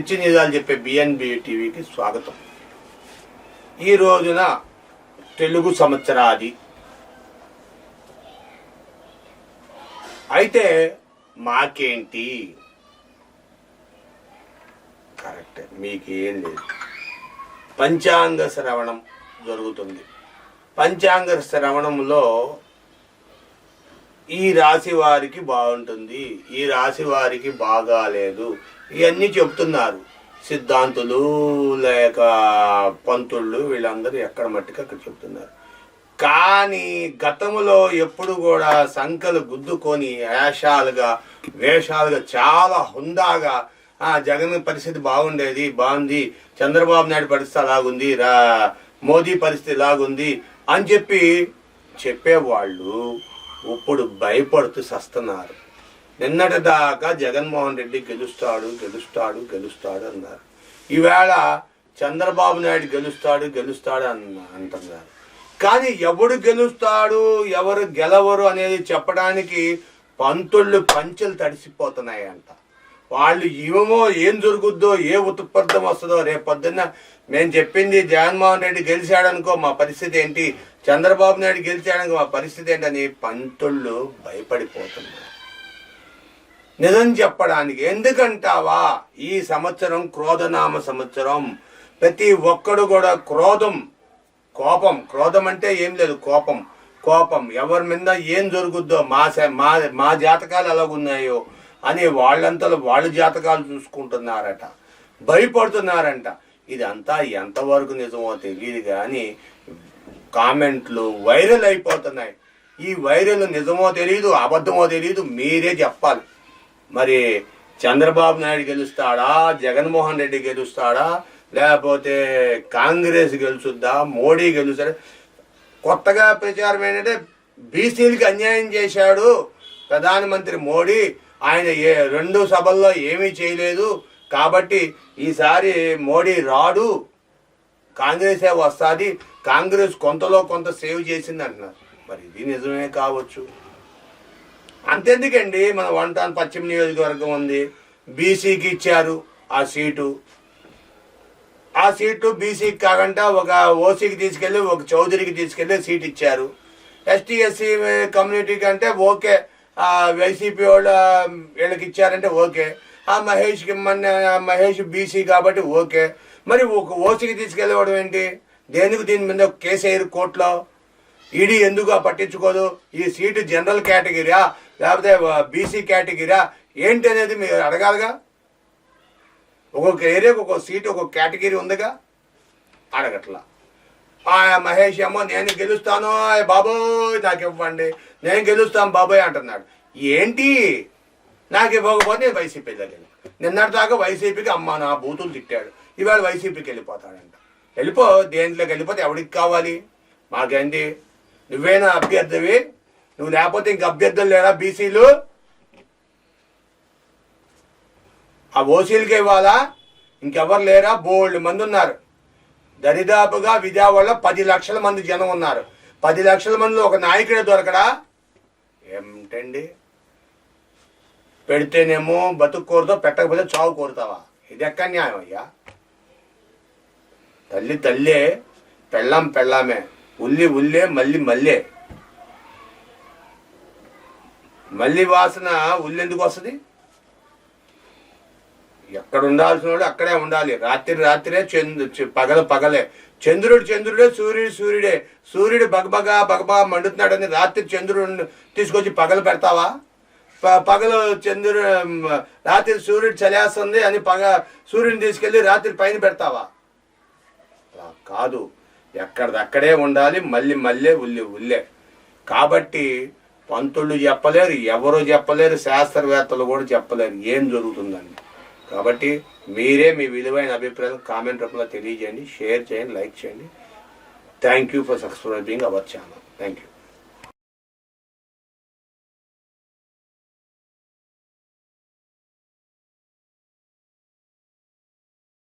నిత్య నిజాలు చెప్పే బిఎన్బి టీవీకి స్వాగతం. ఈ రోజున తెలుగు సంవత్సరాది. అయితే మాకేంటి? కరెక్ట్ మీకేం లేదు. పంచాంగ శ్రవణం జరుగుతుంది. పంచాంగ శ్రవణంలో ఈ రాశి వారికి బాగుంటుంది ఈ రాశి వారికి బాగాలేదు ఇవన్నీ చెప్తున్నారు. సిద్ధాంతులు లేక పంతుళ్ళు వీళ్ళందరూ ఎక్కడ మట్టుకు అక్కడ చెప్తున్నారు. కానీ గతంలో ఎప్పుడు కూడా సంకలు గుద్దుకొని వేషాలుగా వేషాలుగా చాలా హుందాగా ఆ జగన్ పరిస్థితి బాగుండేది బాగుంది చంద్రబాబు నాయుడు పరిస్థితి అలాగుంది రా మోదీ పరిస్థితి ఇలాగుంది అని చెప్పి చెప్పేవాళ్ళు. ఇప్పుడు భయపడుతూ సస్తున్నారు. నిన్నటి దాకా జగన్మోహన్ రెడ్డి గెలుస్తాడు గెలుస్తాడు గెలుస్తాడు అన్నారు. ఈవేళ చంద్రబాబు నాయుడు గెలుస్తాడు గెలుస్తాడు అన్న అంటున్నారు. కానీ ఎవడు గెలుస్తాడు ఎవరు గెలవరు అనేది చెప్పడానికి పంతుళ్ళు పంచెలు తడిసిపోతున్నాయంట. వాళ్ళు ఏమో ఏం జరుగుద్దో ఏ ఉత్పర్థం వస్తుందో రేపు పొద్దున్న మేము చెప్పింది జగన్మోహన్ రెడ్డి గెలిచాడనుకో మా పరిస్థితి ఏంటి? చంద్రబాబు నాయుడు గెలిచేయడానికి మా పరిస్థితి ఏంటని పంతుళ్ళు భయపడిపోతున్నారు. నిజం చెప్పడానికి ఎందుకంటావా? ఈ సంవత్సరం క్రోధనామ సంవత్సరం. ప్రతి ఒక్కడు కూడా క్రోధం కోపం. క్రోధం అంటే ఏం లేదు కోపం. కోపం ఎవరి మీద ఏం జరుగుద్దో మా మా మా జాతకాలు ఎలాగున్నాయో అని వాళ్ళంతలో వాళ్ళ జాతకాలు చూసుకుంటున్నారట. భయపడుతున్నారంట. ఇదంతా ఎంతవరకు నిజమో తెలియదు కానీ కామెంట్లు వైరల్ అయిపోతున్నాయి. ఈ వైరల్ నిజమో తెలియదు అబద్ధమో తెలియదు మీరే చెప్పాలి. మరి చంద్రబాబు నాయుడు గెలుస్తాడా? జగన్మోహన్ రెడ్డి గెలుస్తాడా? లేకపోతే కాంగ్రెస్ గెలుచుద్దా మోడీ గెలుస్తాడా? కొత్తగా ప్రచారం ఏంటంటే బీసీలకి అన్యాయం చేశాడు ప్రధానమంత్రి మోడీ. ఆయన ఏ రెండు సభల్లో ఏమీ చేయలేదు. కాబట్టి ఈసారి మోడీ రాడు. కాంగ్రెసే వస్తుంది కాంగ్రెస్ కొంతలో కొంత సేవ్ చేసింది అంటున్నారు మరి ఇది నిజమే కావచ్చు. అంతెందుకండి మన వంటాన్ పశ్చిమ నియోజకవర్గం ఉంది. బీసీకి ఇచ్చారు ఆ సీటు. ఆ సీటు బీసీకి కాకుండా ఒక ఓసీకి తీసుకెళ్ళి ఒక చౌదరికి తీసుకెళ్ళి సీట్ ఇచ్చారు. ఎస్టీ ఎస్సీ కమ్యూనిటీకి అంటే ఓకే. వైసీపీ వాళ్ళు వీళ్ళకి ఇచ్చారంటే ఓకే. ఆ మహేష్కి మన మహేష్ బీసీ కాబట్టి ఓకే. మరి ఒక ఓసికి తీసుకెళ్ళవడం ఏంటి? దేనికి దీని మీద కేసీఆర్ కోర్టులో? ఈడీ ఎందుకు పట్టించుకోదు? ఈ సీటు జనరల్ కేటగిరీయా? లేకపోతే బీసీ కేటగిరీయా? ఏంటి అనేది మీరు అడగాలిగా? ఒక్కొక్క ఏరియాకు ఒక్కొక్క సీటు ఒక్కొక్క కేటగిరీ ఉందిగా? అడగట్లా. ఆ మహేష్ ఏమో నేను గెలుస్తాను బాబోయ్ నాకు ఇవ్వండి. నేను గెలుస్తాను బాబోయ్ అంటున్నాడు. ఏంటి? నాకు ఇవ్వకపోతే నేను వైసీపీ దగ్గర నిన్నటిదాకా వైసీపీకి అమ్మ నా బూతులు తిట్టాడు. ఇవాళ వైసీపీకి వెళ్ళిపోతాడంట. వెళ్ళిపో దేంట్లోకి వెళ్ళిపోతే ఎవడికి కావాలి? మాకేంటి? నువ్వేనా అభ్యర్థివి? నువ్వు లేకపోతే ఇంక అభ్యర్థులు లేరా బీసీలు? ఆ ఓసీలకి ఇవ్వాలా ఇంకెవరు లేరా? బోల్డ్ మంది ఉన్నారు. దరిదాపుగా విజయవాడలో పది లక్షల మంది జనం ఉన్నారు. పది లక్షల మందిలో ఒక నాయకుడే దొరకడా? ఏమిటండి? పెడితేనేమో బతుకు కోరుతావు పెట్టకపోతే చావు కోరుతావా? ఇది ఎక్కడ న్యాయం అయ్యా తల్లి తల్లే పెళ్ళాం పెళ్ళామే. ఉల్లి ఉల్లే మళ్ళీ మళ్ళే మళ్ళీ వాసన ఉల్లి ఎందుకు వస్తుంది? ఎక్కడ ఉండాల్సిన వాడు అక్కడే ఉండాలి. రాత్రి రాత్రే చంద్రు చ- పగలే చంద్రుడు చంద్రుడే సూర్యుడు సూర్యుడే. సూర్యుడు బగబగా బగబగా మండుతున్నాడని రాత్రి చంద్రుడు తీసుకొచ్చి పగలు పెడతావా? ప- పగలు చంద్రుడు రాత్రి సూర్యుడు చలేస్తుంది అని పగ సూర్యుడిని తీసుకెళ్ళి రాత్రి పైన పెడతావా? అలా కాదు. ఎక్కడిదక్కడే ఉండాలి మళ్ళీ మళ్ళీ ఉల్లి ఉల్లే. కాబట్టి పంతుళ్ళు చెప్పలేరు ఎవరు చెప్పలేరు శాస్త్రవేత్తలు కూడా చెప్పలేరు ఏం జరుగుతుందని కాబట్టి మీరే మీ విలువైన అభిప్రాయం కామెంట్ రూపంలో తెలియజేయండి షేర్ చేయండి లైక్ చేయండి. Thank you for subscribing our channel thank you